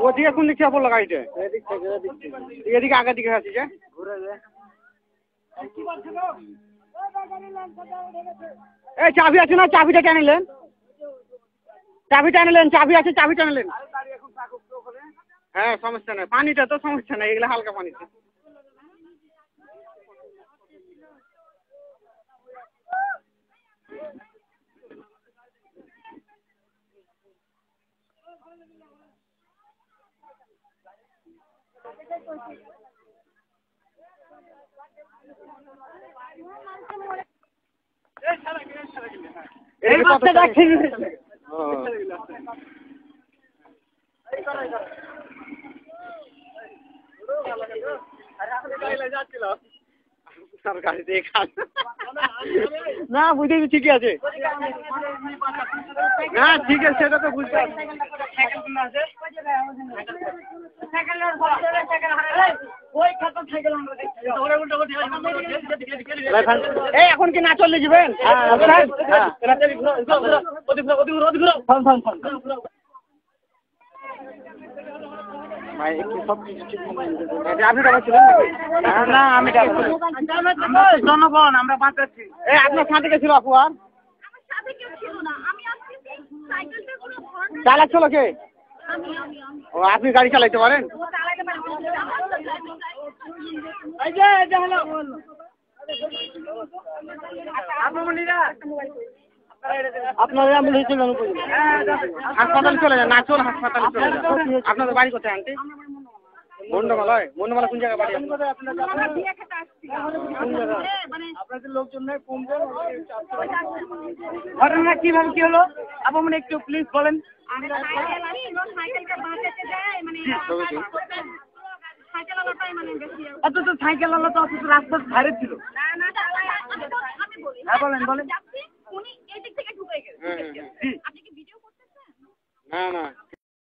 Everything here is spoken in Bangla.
ওদিকে কোন দিক থেকে পড়ল গাড়িতে এদিকে আগের দিকে আসিস এই চাবি আছে না? চাবিটা টেনে নিলেন চাবি টেনে নিলেন চাবি আছে চাবি টেনে নিলেন হ্যাঁ সমস্যা নেই। পানিটা তো সমস্যা নেই এগুলো হালকা পানিতে এই বাচ্চাটা খেয়ে না বুঝেছি ঠিকই আছে। না ঠিক আছে সেটা তো বুঝতে পারছি। এই এখন কি না চললে যাবেন? ভাই একটু সব কিছু ঠিক আপনি ছিলেন না আমি ডাক্তার জনগণ আমরা বাঁচাচ্ছি এই আপনার সাথে গেছিল আপু আর? চালাচ্ছিল কে? আমি আমি আমি ও আপনি গাড়ি চালাইতে পারেন? চালাতে পারি আপনার অ্যাম্বুলেন্স চলে হাসপাতালে চলে যান না চল হাসপাতালে চলে যান। আপনাদের বাড়ি কোথায় আন্টি? মন্ডমালয় মন্ডমালা কোন জায়গায় বাড়ি আপনার মানে আপনাদের লোকজন নাই ঘটনা কীভাবে কি হলো? আপনি একটু প্লিজ বলেন। মানে মানে অথচ সাইকেল আলা তো অথচ রাস্তার ধারে ছিল। না না চালাই আমি তো আমি বলি। হ্যাঁ, বলেন, বলেন। আপনি কি ভিডিও করতেছেন? না না।